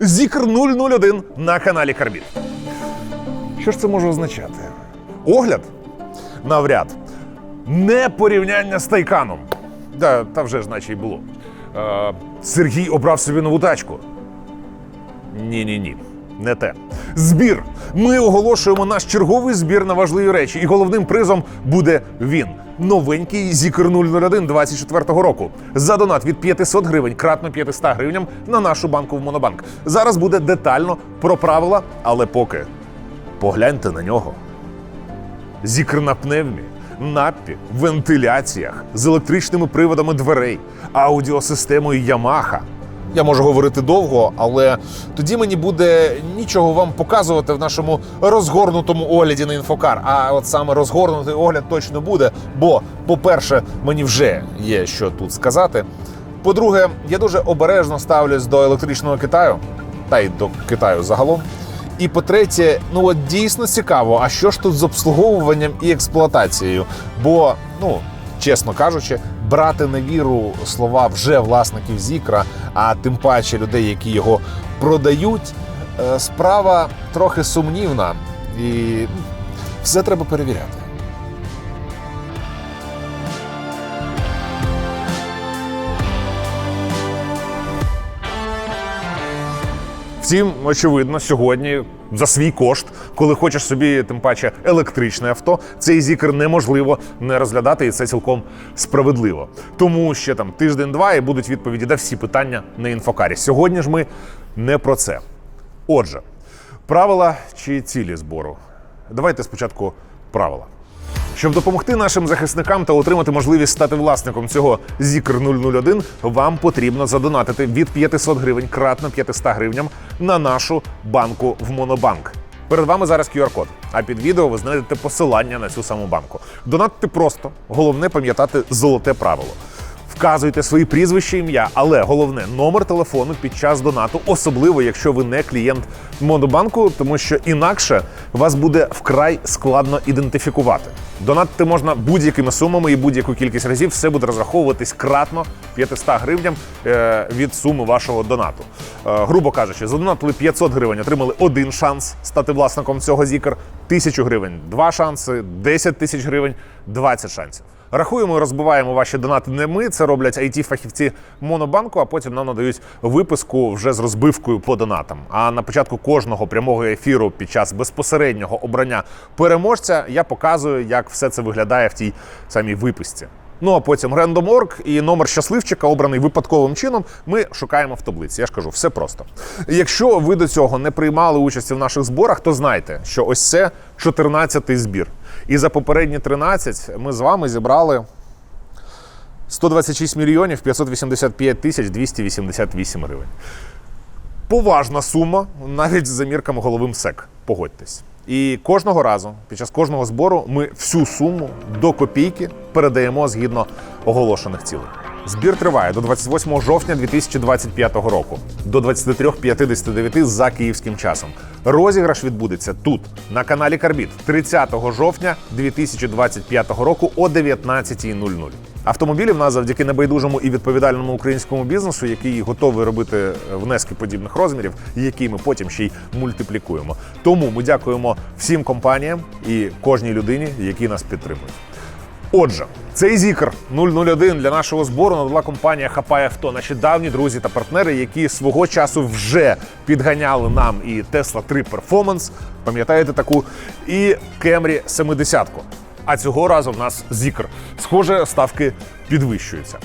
Зікр 001 на каналі Карбіт. Що ж це може означати? Огляд? Навряд. Не порівняння з Тайканом. Да, та вже ж наче й було. Е, Сергій обрав собі нову тачку. Ні, ні, ні, не те. Збір. Ми оголошуємо наш черговий збір на важливі речі, і головним призом буде він. Новенький Зікр 001 24-го року. За донат від 500 гривень кратно 500 гривням на нашу банку в Монобанк. Зараз буде детально про правила, але поки погляньте на нього. Зікр на пневмі, наппі, вентиляціях, з електричними приводами дверей, аудіосистемою Yamaha. Я можу говорити довго, але тоді мені буде нічого вам показувати в нашому розгорнутому огляді на інфокар. А от саме розгорнутий огляд точно буде. Бо, по-перше, мені вже є що тут сказати. По-друге, я дуже обережно ставлюсь до електричного Китаю, та й до Китаю загалом. І по-третє, ну от дійсно цікаво, а що ж тут з обслуговуванням і експлуатацією? Бо, ну чесно кажучи, брати на віру слова вже власників Зікра, а тим паче людей, які його продають, е, справа трохи сумнівна, і ну, все треба перевіряти. Втім, очевидно, сьогодні за свій кошт, коли хочеш собі, тим паче, електричне авто, цей зікр неможливо не розглядати, і це цілком справедливо. Тому ще там тиждень-два і будуть відповіді на всі питання на інфокарі. Сьогодні ж ми не про це. Отже, правила чи цілі збору? Давайте спочатку правила. Щоб допомогти нашим захисникам та отримати можливість стати власником цього Зікр 001, вам потрібно задонатити від 500 гривень кратно 500 гривням на нашу банку в Монобанк. Перед вами зараз QR-код, а під відео ви знайдете посилання на цю саму банку. Донатити просто, головне пам'ятати золоте правило. Вказуйте свої прізвища, ім'я, але головне номер телефону під час донату, особливо якщо ви не клієнт Монобанку, тому що інакше вас буде вкрай складно ідентифікувати. Донатити можна будь-якими сумами і будь-яку кількість разів. Все буде розраховуватись кратно 500 гривням е, від суми вашого донату. Е, грубо кажучи, задонатили 500 гривень, отримали один шанс стати власником цього зікр, 1000 гривень два шанси, 10 тисяч гривень 20 шансів. Рахуємо і розбиваємо ваші донати не ми. Це роблять it фахівці Монобанку, а потім нам надають виписку вже з розбивкою по донатам. А на початку кожного прямого ефіру під час безпосереднього обрання переможця я показую, як все це виглядає в тій самій виписці. Ну а потім рандом.орг і номер щасливчика, обраний випадковим чином, ми шукаємо в таблиці. Я ж кажу, все просто. Якщо ви до цього не приймали участі в наших зборах, то знайте, що ось це 14-й збір. І за попередні 13 ми з вами зібрали 126 мільйонів 585 тисяч 288 гривень. Поважна сума, навіть з замірками голови МСЕК. Погодьтесь. І кожного разу, під час кожного збору, ми всю суму до копійки передаємо згідно оголошених цілей. Збір триває до 28 жовтня 2025 року, до 23.59 за київським часом. Розіграш відбудеться тут, на каналі Карбіт, 30 жовтня 2025 року о 19.00. Автомобілі в нас завдяки небайдужому і відповідальному українському бізнесу, який готовий робити внески подібних розмірів, які ми потім ще й мультиплікуємо. Тому ми дякуємо всім компаніям і кожній людині, які нас підтримують. Отже, цей зікр 001 для нашого збору надала компанія Хапай Авто, наші давні друзі та партнери, які свого часу вже підганяли нам і Tesla 3 Performance, пам'ятаєте таку, і Camry 70. А цього разу в нас зікр. Схоже, ставки підвищуються.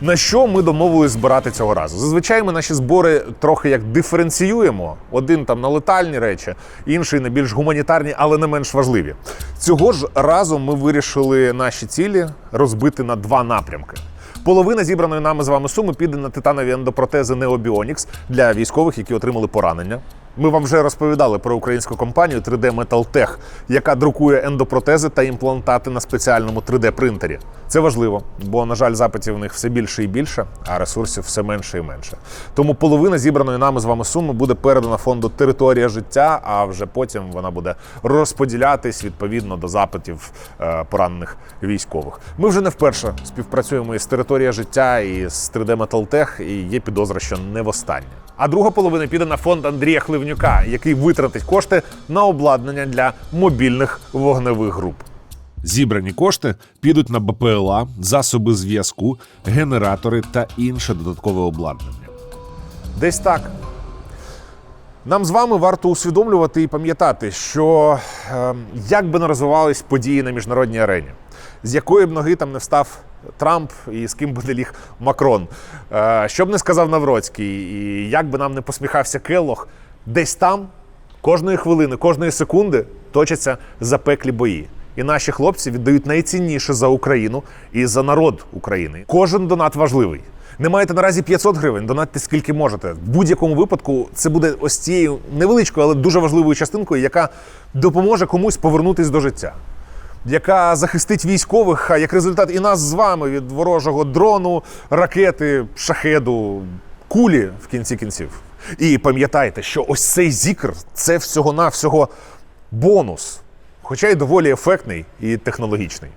На що ми домовились збирати цього разу? Зазвичай ми наші збори трохи як диференціюємо. Один там на летальні речі, інший на більш гуманітарні, але не менш важливі. Цього ж разу ми вирішили наші цілі розбити на два напрямки. Половина зібраної нами з вами суми піде на титанові ендопротези Neobionics для військових, які отримали поранення. Ми вам вже розповідали про українську компанію 3D Metaltech, яка друкує ендопротези та імплантати на спеціальному 3D-принтері. Це важливо, бо, на жаль, запитів у них все більше і більше, а ресурсів все менше і менше. Тому половина зібраної нами з вами суми буде передана фонду Територія життя, а вже потім вона буде розподілятись відповідно до запитів е, поранених військових. Ми вже не вперше співпрацюємо із Територія життя і з 3D Metaltech, і є підозра, що не востаннє. А друга половина піде на фонд Андрія Хливнюка, який витратить кошти на обладнання для мобільних вогневих груп. Зібрані кошти підуть на БПЛА, засоби зв'язку, генератори та інше додаткове обладнання. Десь так. Нам з вами варто усвідомлювати і пам'ятати, що е, як би не розвивались події на міжнародній арені, з якої б ноги там не встав Трамп і з ким би не ліг Макрон, е, що б не сказав Навроцький, і як би нам не посміхався Келлох, десь там кожної хвилини, кожної секунди точаться запеклі бої. І наші хлопці віддають найцінніше за Україну і за народ України. Кожен донат важливий. Не маєте наразі 500 гривень, донатьте скільки можете. В будь-якому випадку це буде ось цією невеличкою, але дуже важливою частинкою, яка допоможе комусь повернутись до життя, яка захистить військових, а як результат і нас з вами від ворожого дрону, ракети, шахеду, кулі в кінці кінців. І пам'ятайте, що ось цей зікр це всього-навсього бонус, хоча й доволі ефектний і технологічний.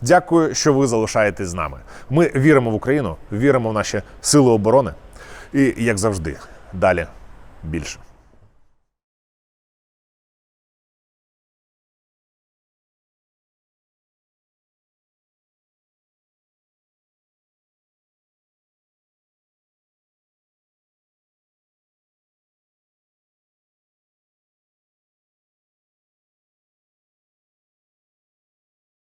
Дякую, що ви залишаєтесь з нами. Ми віримо в Україну, віримо в наші сили оборони. І, як завжди, далі більше.